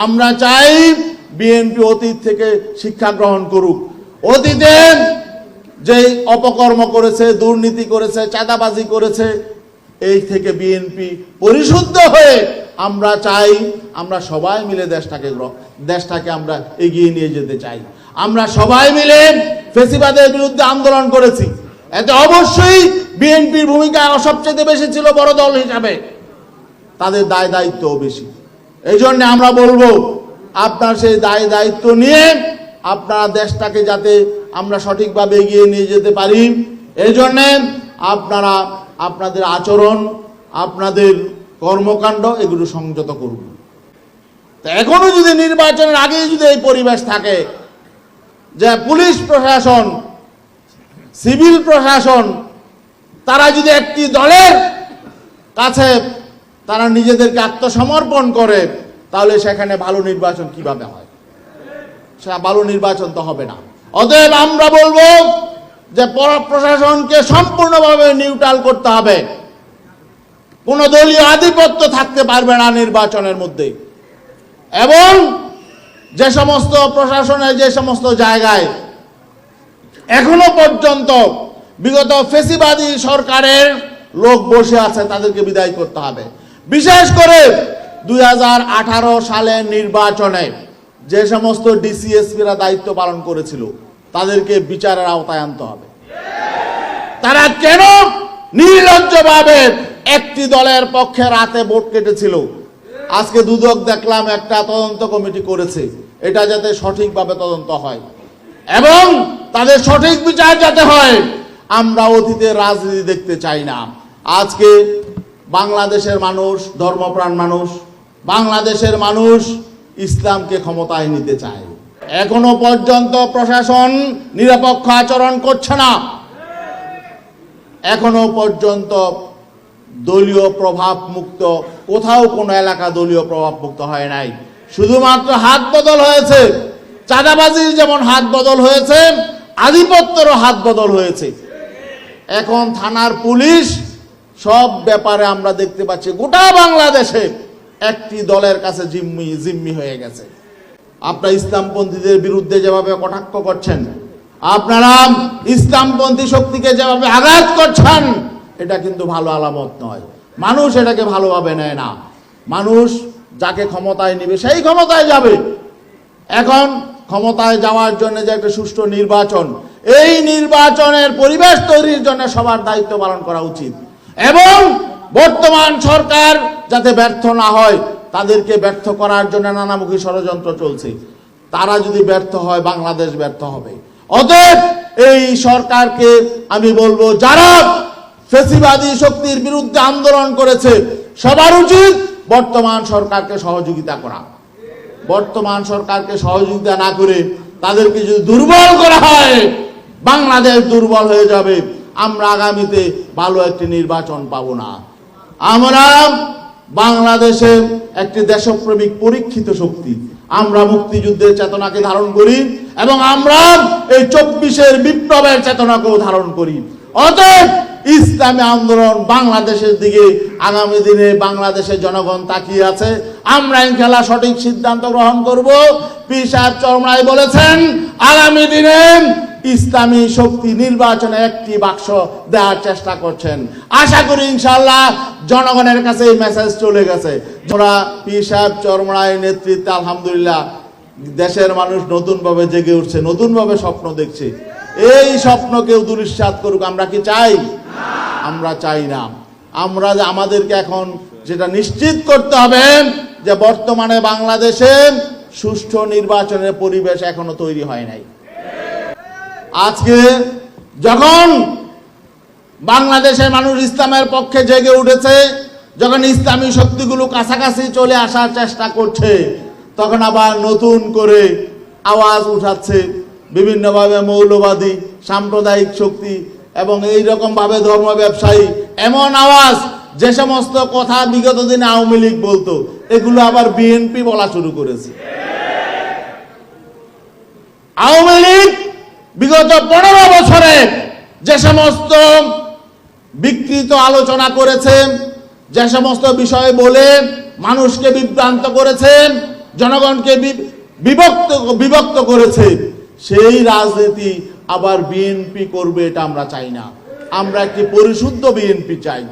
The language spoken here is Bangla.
আমরা চাই বিএনপি অতীত থেকে শিক্ষা গ্রহণ করুক। অতীতে যে অপকর্ম করেছে, দুর্নীতি করেছে, চাঁদাবাজি করেছে, এই থেকে বিএনপি পরিশুদ্ধ হয়ে আমরা চাই, আমরা সবাই মিলে দেশটাকে দেশটাকে আমরা এগিয়ে নিয়ে যেতে চাই। আমরা সবাই মিলে ফেসিবাদের বিরুদ্ধে আন্দোলন করেছি। এতে অবশ্যই বিএনপির ভূমিকা সবচেয়ে বেশি ছিল বড় দল হিসাবে। তাদের দায় দায়িত্বও বেশি। এই জন্য আমরা বলব, আপনার সেই দায় দায়িত্ব নিয়ে আপনারা দেশটাকে যাতে আমরা সঠিকভাবে এগিয়ে নিয়ে যেতে পারি। এই জন্যে আপনারা আপনাদের আচরণ, আপনাদের কর্মকাণ্ড এগুলো সংযত করুন। তা এখনও যদি নির্বাচনের আগেই যদি এই পরিবেশ থাকে, যে পুলিশ প্রশাসন, সিভিল প্রশাসন, তারা যদি একটি দলের কাছে তারা নিজেদেরকে আত্মসমর্পণ করে, তাহলে সেখানে ভালো নির্বাচন কীভাবে হয়? সেটা ভালো নির্বাচন তো হবে না। অতএব আমরা বলব যে পর- প্রশাসনকে সম্পূর্ণভাবে নিউট্রাল করতে হবে। কোনো দলীয় আধিপত্য থাকতে পারবে না নির্বাচনের মধ্যে। এবং যে সমস্ত প্রশাসনের যে সমস্ত জায়গায় এখনও পর্যন্ত বিগত ফেসিবাদী সরকারের লোক বসে আছে, তাদেরকে বিদায় করতে হবে। বিশেষ করে দুই সালের নির্বাচনে যে সমস্ত ডিসিএসপিরা দায়িত্ব পালন করেছিল, তাদেরকে বিচারের আওতায় আনতে হবে। তারা কেন নির্লজ্জভাবে একটি দলের পক্ষে রাতে ভোট কেটেছিল? আজকে দুদক দেখলাম একটা তদন্ত কমিটি করেছে, এটা যাতে সঠিকভাবে তদন্ত হয়। এবং তাদের সঠিক বিচার যাতে হয়, আমরা অতীতের রাজনীতি দেখতে চাই না। আজকে বাংলাদেশের মানুষ, ধর্মপ্রাণ মানুষ, বাংলাদেশের মানুষ ইসলামকে ক্ষমতায় নিতে চায়। এখনও পর্যন্ত প্রশাসন নিরপেক্ষ আচরণ করছে না। এখনও পর্যন্ত দলীয় প্রভাব মুক্ত কোথাও কোনো এলাকা দলীয় প্রভাব মুক্ত হয় নাই। শুধুমাত্র হাত বদল হয়েছে। চাঁদাবাজির যেমন হাত বদল হয়েছে, আধিপত্যেরও হাত বদল হয়েছে। এখন থানার পুলিশ সব ব্যাপারে আমরা দেখতে পাচ্ছি, গোটা বাংলাদেশে একটি দলের কাছে জিম্মি জিম্মি হয়ে গেছে। আপনারা ইসলামপন্থীদের বিরুদ্ধে যেভাবে কটাক্ষ করছেন, আপনারা ইসলামপন্থী শক্তিকে যেভাবে আঘাত করছেন, এটা কিন্তু ভালো আলামত নয়। মানুষ এটাকে ভালোভাবে নেয় না। মানুষ যাকে ক্ষমতায় নেবে, সেই ক্ষমতায় যাবে। এখন ক্ষমতায় যাওয়ার জন্য যে একটা সুষ্ঠু নির্বাচন, এই নির্বাচনের পরিবেশ তৈরির জন্য সবার দায়িত্ব পালন করা উচিত। এবং বর্তমান সরকার যাতে ব্যর্থ না হয়, তাদেরকে ব্যর্থ করার জন্য নানামুখী ষড়যন্ত্র চলছে। তারা যদি ব্যর্থ হয়, বাংলাদেশ ব্যর্থ হবে। অতএব এই সরকারকে আমি বলব, যারা ফেসিবাদী শক্তির বিরুদ্ধে আন্দোলন করেছে, সবার উচিত বর্তমান সরকারকে সহযোগিতা করা। বর্তমান সরকারকে সহযোগিতা না করে তাদেরকে যদি দুর্বল করা হয়, বাংলাদেশ দুর্বল হয়ে যাবে। আমরা আগামীতে ভালো একটি নির্বাচন পাব না। আমরা বাংলাদেশে একটি দেশপ্রেমিক পরীক্ষিত শক্তি। আমরা মুক্তিযুদ্ধের চেতনাকে ধারণ করি এবং আমরা এই চব্বিশের বিপ্লবের চেতনাকেও ধারণ করি। অতএব ইসলামী আন্দোলন বাংলাদেশের দিকে আগামী দিনে বাংলাদেশের জনগণ তাকিয়ে আছে। আমরা ইনশাল্লাহ সঠিক সিদ্ধান্ত গ্রহণ করব। পি সাহেব চরমরাই বলেছেন, আগামী দিনে ইসলামী শক্তি নির্বাচনে একটি বাক্স দেওয়ার চেষ্টা করছেন। আশা করি ইনশাল্লাহ জনগণের কাছে এই মেসেজ চলে গেছে। যারা পি সাহেব চরমরায় নেতৃত্বে আলহামদুলিল্লাহ দেশের মানুষ নতুনভাবে জেগে উঠছে, নতুনভাবে স্বপ্ন দেখছে। এই স্বপ্ন কেউ দুরিশ্বাত করুক, আমরা কি চাই? আমরা চাই না। আমরা আমাদেরকে এখন যেটা নিশ্চিত করতে হবে যে বর্তমানে বাংলাদেশে সুষ্ঠু নির্বাচনের পরিবেশ এখনও তৈরি হয় নাই। আজকে যখন বাংলাদেশের মানুষ ইসলামের পক্ষে জেগে উঠেছে, যখন ইসলামী শক্তিগুলো কাছাকাছি চলে আসার চেষ্টা করছে, তখন আবার নতুন করে আওয়াজ উঠাচ্ছে বিভিন্নভাবে মৌলবাদী, সাম্প্রদায়িক শক্তি এবং এই রকম ভাবে ধর্ম ব্যবসায়ী। এমন আওয়াজ যে সমস্ত কথা বিগত দিনে আওয়ামী লীগ বলতো, এগুলো আবার বিএনপি বলা শুরু করেছে। আওয়ামী লীগ বিগত পনেরো বছরে যে সমস্ত বিকৃত আলোচনা করেছে যে সমস্ত বিষয় বলে মানুষকে বিভ্রান্ত করেছে জনগণকে বিভক্ত বিভক্ত করেছে, সেই রাজনীতি আবার বিএনপি করবে এটা আমরা চাই না। আমরা একটি পরিশুদ্ধ বিএনপি চাই।